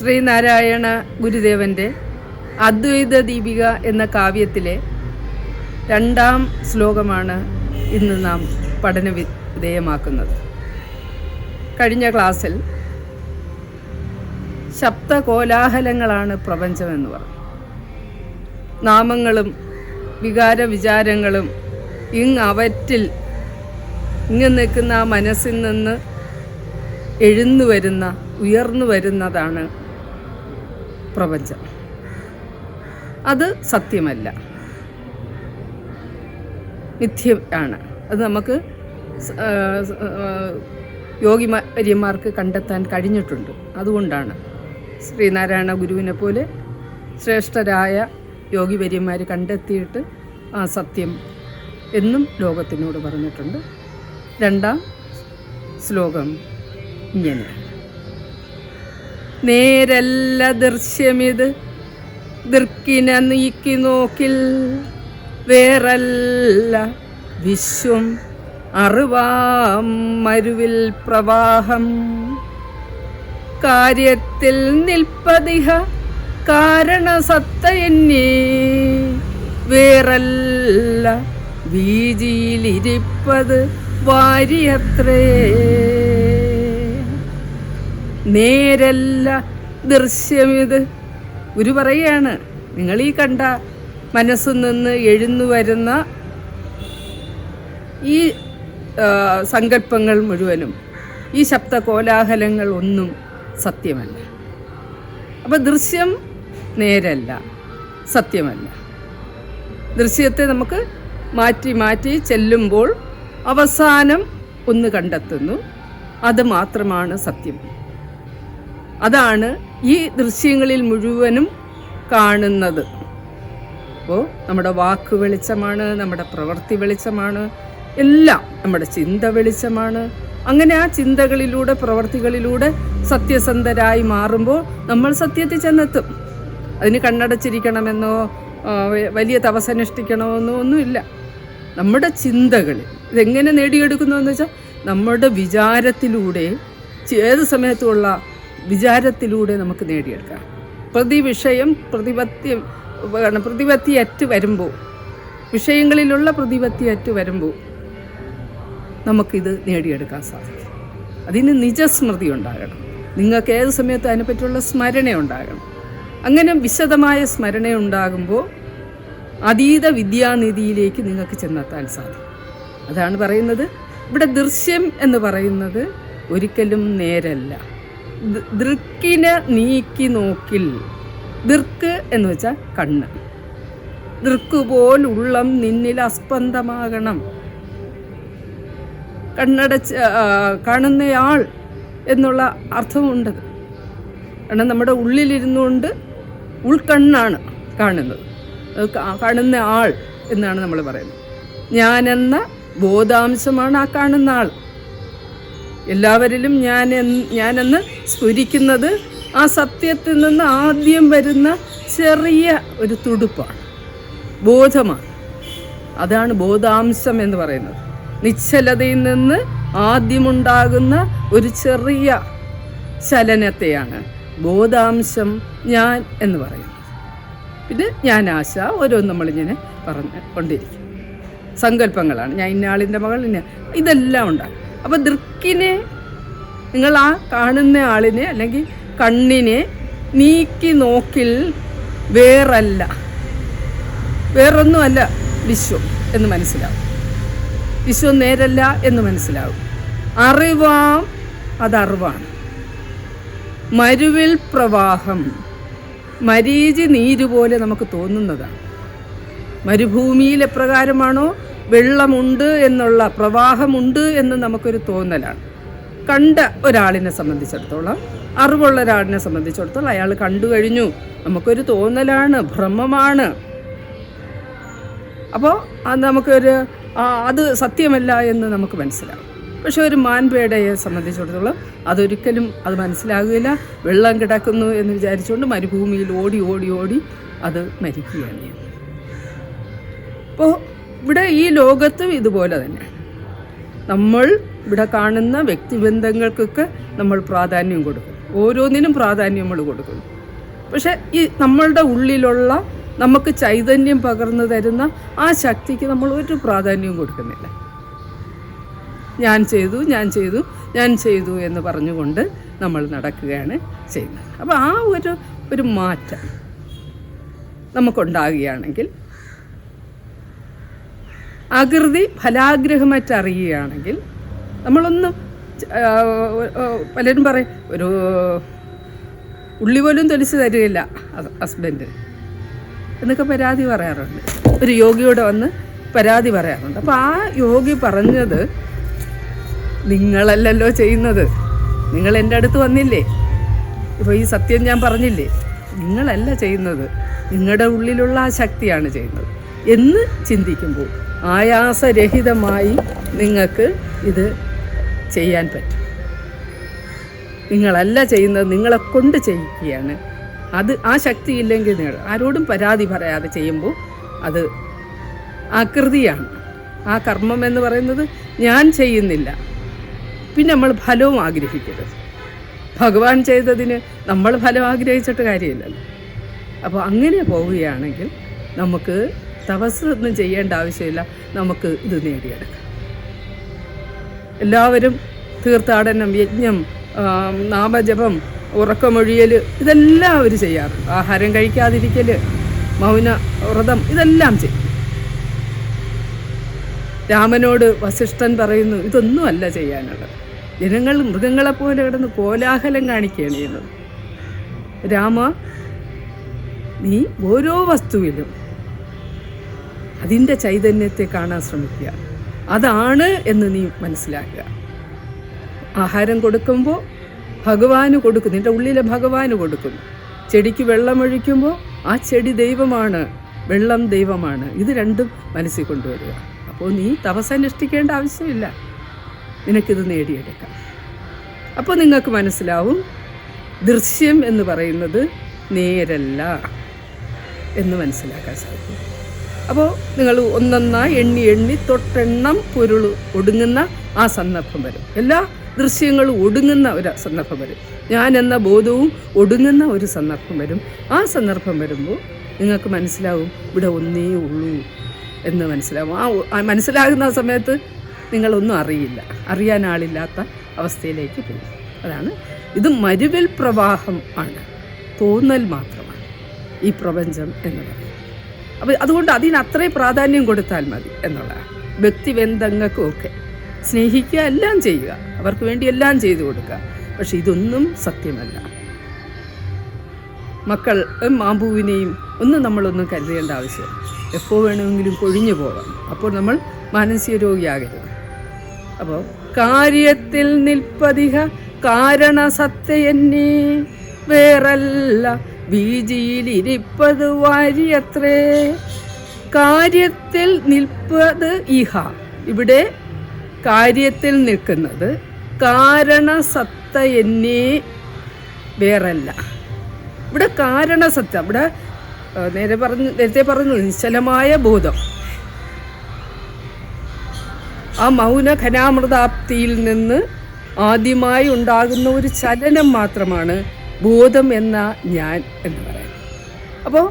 ശ്രീനാരായണ ഗുരുദേവന്റെ അദ്വൈത ദീപിക എന്ന കാവ്യത്തിലെ രണ്ടാം ശ്ലോകമാണ് ഇന്ന് നാം പഠന വിധേയമാക്കുന്നത് കഴിഞ്ഞ ക്ലാസ്സിൽ ശബ്ദകോലാഹലങ്ങളാണ് പ്രപഞ്ചമെന്ന് പറഞ്ഞു. നാമങ്ങളും വികാര വിചാരങ്ങളും ഇങ് അവറ്റിൽ ഇങ്ങ് നിൽക്കുന്ന ആ മനസ്സിൽ നിന്ന് എഴുന്നു വരുന്ന ഉയർന്നു വരുന്നതാണ് പ്രപഞ്ചം. അത് സത്യമല്ല. മിഥ്യയാണ്. അത് നമുക്ക് യോഗിമാര്യന്മാർക്ക് കണ്ടെത്താൻ കഴിഞ്ഞിട്ടുണ്ട്. അതുകൊണ്ടാണ് ശ്രീനാരായണ ഗുരുവിനെ പോലെ ശ്രേഷ്ഠരായ യോഗിവര്യന്മാർ കണ്ടെത്തിയിട്ട് ആ സത്യം എന്നും ലോകത്തിനോട് പറഞ്ഞിട്ടുണ്ട്. രണ്ടാം ശ്ലോകം ഇങ്ങനെ. നേരല്ല ദൃശ്യമിത്. ദൃക്കിന നീക്കി നോക്കിൽ വേറല്ല വിശ്വം. അറിവാം മരുവിൽ പ്രവാഹം. കാര്യത്തിൽ നിൽപ്പതിഹ കാരണസത്ത വേറല്ല വീജിയിലിരിപ്പത് വാരിയത്രേ. നേരല്ല ദൃശ്യമിത്. ഗുരു പറയാണ് നിങ്ങൾ ഈ കണ്ട മനസ്സിൽ നിന്ന് എഴുന്നു വരുന്ന ഈ സങ്കല്പങ്ങൾ മുഴുവനും ഈ ശബ്ദ കോലാഹലങ്ങൾ ഒന്നും സത്യമല്ല. അപ്പം ദൃശ്യം നേരല്ല സത്യമല്ല. ദൃശ്യത്തെ നമുക്ക് മാറ്റി മാറ്റി ചെല്ലുമ്പോൾ അവസാനം ഒന്ന് കണ്ടെത്തുന്നു അത് മാത്രമാണ് സത്യം. അതാണ് ഈ ദൃശ്യങ്ങളിൽ മുഴുവനും കാണുന്നത്. അപ്പോൾ നമ്മുടെ വാക്ക് വെളിച്ചമാണ് നമ്മുടെ പ്രവൃത്തി വെളിച്ചമാണ് എല്ലാം നമ്മുടെ ചിന്ത വെളിച്ചമാണ്. അങ്ങനെ ആ ചിന്തകളിലൂടെ പ്രവൃത്തികളിലൂടെ സത്യസന്ധരായി മാറുമ്പോൾ നമ്മൾ സത്യത്തിൽ ചെന്നെത്തും. അതിന് കണ്ണടച്ചിരിക്കണമെന്നോ വലിയ തപസനുഷ്ഠിക്കണമെന്നോ ഒന്നുമില്ല. നമ്മുടെ ചിന്തകൾ ഇതെങ്ങനെ നേടിയെടുക്കുന്നു എന്ന് വെച്ചാൽ നമ്മുടെ വിചാരത്തിലൂടെ ഏത് സമയത്തുമുള്ള വിചാരത്തിലൂടെ നമുക്ക് നേടിയെടുക്കാം. പ്രതിവിഷയം പ്രതിപത്തി പ്രതിപത്തിയറ്റ് വരുമ്പോൾ വിഷയങ്ങളിലുള്ള പ്രതിപത്തിയറ്റ് വരുമ്പോൾ നമുക്കിത് നേടിയെടുക്കാൻ സാധിക്കും. അതിന് നിജസ്മൃതി ഉണ്ടാകണം. നിങ്ങൾക്ക് ഏത് സമയത്ത് അതിനെപ്പറ്റിയുള്ള സ്മരണ ഉണ്ടാകണം. അങ്ങനെ വിശദമായ സ്മരണ ഉണ്ടാകുമ്പോൾ അതീത വിദ്യാനിധിയിലേക്ക് നിങ്ങൾക്ക് ചെന്നെത്താൻ സാധിക്കും. അതാണ് പറയുന്നത്. ഇവിടെ ദൃശ്യം എന്ന് പറയുന്നത് ഒരിക്കലും നേരല്ല. ദൃക്കിനെ നീക്കി നോക്കിൽ. ദൃക്ക് എന്ന് വെച്ചാൽ കണ്ണ്. ദൃക്ക് ഉള്ളം നിന്നിൽ അസ്പന്ദമാകണം കണ്ണടച്ച് കാണുന്നയാൾ എന്നുള്ള അർത്ഥമുണ്ട്. കാരണം നമ്മുടെ ഉള്ളിലിരുന്നുകൊണ്ട് ഉൾക്കണ്ണാണ് കാണുന്നത്. കാണുന്ന ആൾ എന്നാണ് നമ്മൾ പറയുന്നത്. ഞാനെന്ന ബോധാംശമാണ് ആ കാണുന്ന ആൾ. എല്ലാവരിലും ഞാൻ ഞാനെന്ന് സ്ഫുരിക്കുന്നത് ആ സത്യത്തിൽ നിന്ന് ആദ്യം വരുന്ന ചെറിയ ഒരു തുടുപ്പാണ്. ബോധമാണ്. അതാണ് ബോധാംശം എന്ന് പറയുന്നത്. നിശ്ചലതയിൽ നിന്ന് ആദ്യമുണ്ടാകുന്ന ഒരു ചെറിയ ചലനത്തെയാണ് ബോധാംശം ഞാൻ എന്ന് പറയുന്നത്. പിന്നെ ഞാൻ ആശ ഓരോന്നും നമ്മളിങ്ങനെ പറഞ്ഞ് കൊണ്ടിരിക്കും. സങ്കല്പങ്ങളാണ്. ഞാൻ ഇന്നാളിന്റെ മകൾ ഇന്ന ഇതെല്ലാം ഉണ്ടാകും. അപ്പോൾ ദൃക്കിനെ നിങ്ങൾ ആ കാണുന്ന ആളിനെ അല്ലെങ്കിൽ കണ്ണിനെ നീക്കി നോക്കിൽ വേറല്ല. വേറൊന്നുമല്ല വിശ്വം എന്ന് മനസ്സിലാവും. വിശ്വം നേരല്ല എന്ന് മനസ്സിലാവും. അറിവാം അതറിവാണ്. മരുവിൽ പ്രവാഹം. മരീചി നീര് പോലെ നമുക്ക് തോന്നുന്നതാണ്. മരുഭൂമിയിൽ എപ്രകാരമാണോ? വെള്ളമുണ്ട് എന്നുള്ള പ്രവാഹമുണ്ട് എന്ന് നമുക്കൊരു തോന്നലാണ്. കണ്ട ഒരാളിനെ സംബന്ധിച്ചിടത്തോളം അറിവുള്ള ഒരാളിനെ സംബന്ധിച്ചിടത്തോളം അയാൾ കണ്ടു കഴിഞ്ഞു. നമുക്കൊരു തോന്നലാണ് ഭ്രമമാണ്. അപ്പോൾ അത് നമുക്കൊരു അത് സത്യമല്ല എന്ന് നമുക്ക് മനസ്സിലാവും. പക്ഷെ ഒരു മാൻപേടയെ സംബന്ധിച്ചിടത്തോളം അതൊരിക്കലും അത് മനസ്സിലാകുകയില്ല. വെള്ളം കിടക്കുന്നു എന്ന് വിചാരിച്ചുകൊണ്ട് മരുഭൂമിയിൽ ഓടി ഓടി ഓടി അത് മരിക്കുകയാണ്. അപ്പോൾ ഇവിടെ ഈ ലോകത്തും ഇതുപോലെ തന്നെ. നമ്മൾ ഇവിടെ കാണുന്ന വ്യക്തിബന്ധങ്ങൾക്കൊക്കെ നമ്മൾ പ്രാധാന്യം കൊടുക്കും. ഓരോന്നിനും പ്രാധാന്യം നമ്മൾ കൊടുക്കുന്നു. പക്ഷെ ഈ നമ്മളുടെ ഉള്ളിലുള്ള നമുക്ക് ചൈതന്യം പകർന്നു തരുന്ന ആ ശക്തിക്ക് നമ്മൾ ഒരു പ്രാധാന്യവും കൊടുക്കുന്നില്ല. ഞാൻ ചെയ്തു ഞാൻ ചെയ്തു ഞാൻ ചെയ്തു എന്ന് പറഞ്ഞുകൊണ്ട് നമ്മൾ നടക്കുകയാണ് ചെയ്യുന്നത്. അപ്പോൾ ആ ഒരു ഒരു മാറ്റം നമുക്കുണ്ടാകുകയാണെങ്കിൽ അകൃതി ഫലാഗ്രഹമറ്ററിയുകയാണെങ്കിൽ നമ്മളൊന്നും പലരും പറയും ഒരു ഉള്ളി പോലും തൊലിച്ച് തരികയില്ല ഹസ്ബൻഡ് എന്നൊക്കെ പരാതി പറയാറുണ്ട്. ഒരു യോഗിയോട് വന്ന് പരാതി പറയാറുണ്ട്. അപ്പോൾ ആ യോഗി പറഞ്ഞത് നിങ്ങളല്ലല്ലോ ചെയ്യുന്നത്. നിങ്ങൾ എന്റെ അടുത്ത് വന്നില്ലേ? ഇപ്പോൾ ഈ സത്യം ഞാൻ പറഞ്ഞില്ലേ? നിങ്ങളല്ല ചെയ്യുന്നത്. നിങ്ങളുടെ ഉള്ളിലുള്ള ആ ശക്തിയാണ് ചെയ്യുന്നത് എന്ന് ചിന്തിക്കുമ്പോൾ ആയാസരഹിതമായി നിങ്ങൾക്ക് ഇത് ചെയ്യാൻ പറ്റും. നിങ്ങളല്ല ചെയ്യുന്നത് നിങ്ങളെ കൊണ്ട് ചെയ്യിക്കുകയാണ്. അത് ആ ശക്തി ഇല്ലെങ്കിൽ നിങ്ങൾ ആരോടും പരാതി പറയാതെ ചെയ്യുമ്പോൾ അത് ആകൃതിയാണ്. ആ കർമ്മം എന്ന് പറയുന്നത് ഞാൻ ചെയ്യുന്നില്ല. പിന്നെ നമ്മൾ ഫലവും ആഗ്രഹിക്കരുത്. ഭഗവാൻ ചെയ്തതിന് നമ്മൾ ഫലം ആഗ്രഹിച്ചിട്ട് കാര്യമില്ലല്ലോ. അപ്പോൾ അങ്ങനെ പോവുകയാണെങ്കിൽ നമുക്ക് തപസ് ഒന്നും ചെയ്യേണ്ട ആവശ്യമില്ല. നമുക്ക് ഇത് നേടിയെടുക്കാം. എല്ലാവരും തീർത്ഥാടനം യജ്ഞം നാമജപം ഉറക്കമൊഴിയൽ ഇതെല്ലാം അവർ ചെയ്യാറുണ്ട്. ആഹാരം കഴിക്കാതിരിക്കൽ മൗന വ്രതം ഇതെല്ലാം ചെയ്യും. രാമനോട് വസിഷ്ഠൻ പറയുന്നു ഇതൊന്നുമല്ല ചെയ്യാനുള്ളത്. ജനങ്ങൾ മൃഗങ്ങളെപ്പോലെ കിടന്ന് കോലാഹലം കാണിക്കുകയാണ് ചെയ്യുന്നത്. രാമ നീ ഓരോ വസ്തുവിലും അതിന്റെ ചൈതന്യത്തെ കാണാൻ ശ്രമിക്കുക. അതാണ് എന്ന് നീ മനസ്സിലാക്കുക. ആഹാരം കൊടുക്കുമ്പോൾ ഭഗവാന് കൊടുക്കും നിന്റെ ഉള്ളിലെ ഭഗവാന് കൊടുക്കും ചെടിക്ക് വെള്ളമൊഴിക്കുമ്പോൾ ആ ചെടി ദൈവമാണ് വെള്ളം ദൈവമാണ്. ഇത് രണ്ടും മനസ്സിൽ കൊണ്ടുവരിക. അപ്പോൾ നീ തപസ്സനുഷ്ഠിക്കേണ്ട ആവശ്യമില്ല. നിനക്കിത് നേടിയെടുക്കാം. അപ്പോൾ നിങ്ങൾക്ക് മനസ്സിലാവും ദൃശ്യം എന്ന് പറയുന്നത് നേരല്ല എന്ന് മനസ്സിലാക്കാൻ സാധിക്കും. അപ്പോൾ നിങ്ങൾ ഒന്നൊന്നായി എണ്ണി എണ്ണി തൊട്ടെണ്ണം പൊരുൾ ഒടുങ്ങുന്ന ആ സന്ദർഭം വരും. എല്ലാ ദൃശ്യങ്ങളും ഒടുങ്ങുന്ന ഒരു സന്ദർഭം വരും. ഞാൻ എന്ന ബോധവും ഒടുങ്ങുന്ന ഒരു സന്ദർഭം വരും. ആ സന്ദർഭം വരുമ്പോൾ നിങ്ങൾക്ക് മനസ്സിലാവും ഇവിടെ ഒന്നേ ഉള്ളൂ എന്ന് മനസ്സിലാവും. ആ മനസ്സിലാകുന്ന സമയത്ത് നിങ്ങളൊന്നും അറിയില്ല. അറിയാൻ ആളില്ലാത്ത അവസ്ഥയിലേക്ക് പോകും. അതാണ്. ഇത് മരുവിൽ പ്രവാഹം ആണ്. തോന്നൽ മാത്രമാണ് ഈ പ്രപഞ്ചം എന്ന് പറയുന്നത്. അപ്പോൾ അതുകൊണ്ട് അതിന് അത്രയും പ്രാധാന്യം കൊടുത്താൽ മതി എന്നുള്ളതാണ് വ്യക്തിബന്ധങ്ങൾക്കും ഒക്കെ സ്നേഹിക്കുക എല്ലാം ചെയ്യുക. അവർക്ക് വേണ്ടി എല്ലാം ചെയ്തു കൊടുക്കുക. പക്ഷെ ഇതൊന്നും സത്യമല്ല. മക്കൾ മാമ്പുവിനെയും ഒന്നും നമ്മളൊന്നും കരുതേണ്ട ആവശ്യം എപ്പോൾ വേണമെങ്കിലും കൊഴിഞ്ഞു പോകാം. അപ്പോൾ നമ്മൾ മാനസിക രോഗിയാകരുത്. അപ്പോൾ കാര്യത്തിൽ നിൽപ്പതിക കാരണസത്തയെന്നെ. വേറല്ല. ബീജിയിലിരിപ്പത് വാരിയത്രേ. കാര്യത്തിൽ നിൽപ്പത് ഇഹ. ഇവിടെ കാര്യത്തിൽ നിൽക്കുന്നത് കാരണസത്ത എന്നേ വേറല്ല. ഇവിടെ കാരണസത്ത ഇവിടെ നേരെ പറഞ്ഞു നേരത്തെ പറഞ്ഞു നിശ്ചലമായ ബോധം. ആ മൗന ഘനാമൃതാപ്തിയിൽ നിന്ന് ആദ്യമായി ഉണ്ടാകുന്ന ഒരു ചലനം മാത്രമാണ് ബോധം എന്ന ഞാൻ എന്ന് പറയുന്നത് അപ്പോൾ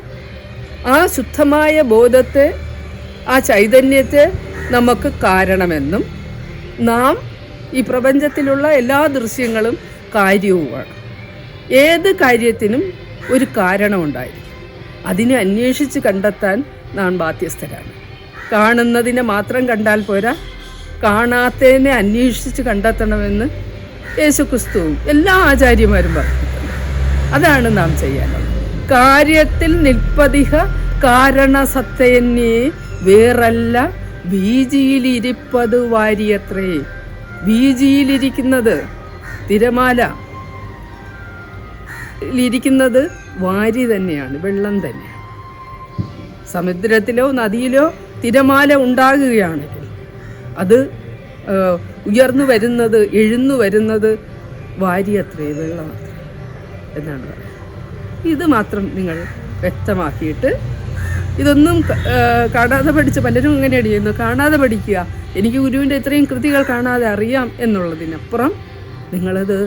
ആ ശുദ്ധമായ ബോധത്തെ ആ ചൈതന്യത്തെ നമുക്ക് കാരണമെന്നും നാം ഈ പ്രപഞ്ചത്തിലുള്ള എല്ലാ ദൃശ്യങ്ങളും കാര്യവുമാണ്. ഏത് കാര്യത്തിനും ഒരു കാരണമുണ്ടായിരിക്കും അതിനെ അന്വേഷിച്ച് കണ്ടെത്താൻ നാം ബാധ്യസ്ഥരാണ്. കാണുന്നതിനെ മാത്രം കണ്ടാൽ പോരാ. കാണാത്തതിനെ അന്വേഷിച്ച് കണ്ടെത്തണമെന്ന് യേശുക്രിസ്തുവും എല്ലാ ആചാര്യന്മാരും പറഞ്ഞിട്ടുണ്ട് അതാണ് നാം ചെയ്യാനുള്ളത് കാര്യത്തിൽ നിൽപ്പതിഹ കാരണസത്തയന്യേ വേറല്ല ബീജിയിലിരിപ്പത് വാരിയത്രേ. ബീജിയിലിരിക്കുന്നത് തിരമാല. ിരിക്കുന്നത് വാരി തന്നെയാണ് വെള്ളം തന്നെയാണ് സമുദ്രത്തിലോ നദിയിലോ തിരമാല ഉണ്ടാകുകയാണെങ്കിൽ അത് ഉയർന്നു വരുന്നത് എഴുന്നു വരുന്നത് വാരി അത്രേ വെള്ളം അത്രേ എന്നാണ്. ഇത് മാത്രം നിങ്ങൾ വ്യക്തമാക്കിയിട്ട് ഇതൊന്നും കാണാതെ പഠിച്ച് പലരും ഇങ്ങനെയാണ് ചെയ്യുന്നത് കാണാതെ പഠിക്കുക. എനിക്ക് ഗുരുവിന്റെ ഇത്രയും കൃതികൾ കാണാതെ അറിയാം എന്നുള്ളതിനപ്പുറം നിങ്ങളത്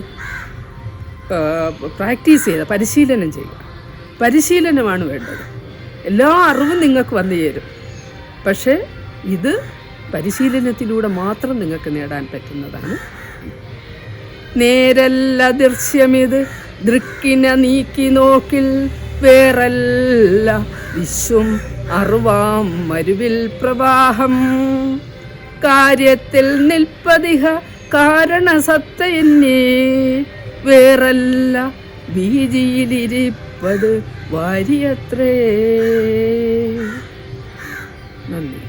പ്രാക്ടീസ് ചെയ്യുക പരിശീലനം ചെയ്യുക. പരിശീലനമാണ് വേണ്ടത്. എല്ലാ അറിവും നിങ്ങൾക്ക് വന്നു ചേരും. പക്ഷേ ഇത് പരിശീലനത്തിലൂടെ മാത്രം നിങ്ങൾക്ക് നേടാൻ പറ്റുന്നതാണ്. നേരല്ല ദൃശ്യമിത്. ദൃക്കിന നീക്കി നോക്കിൽ വേറല്ല. വിശ്വം അറുവാം മരുവിൽ പ്രവാഹം. കാര്യത്തിൽ നിൽപ്പതിഹ കാരണസത്ത എന്നേ. വേറല്ല ബീജിയിലിരിപ്പത് വാരിയത്രേ. നന്ദി.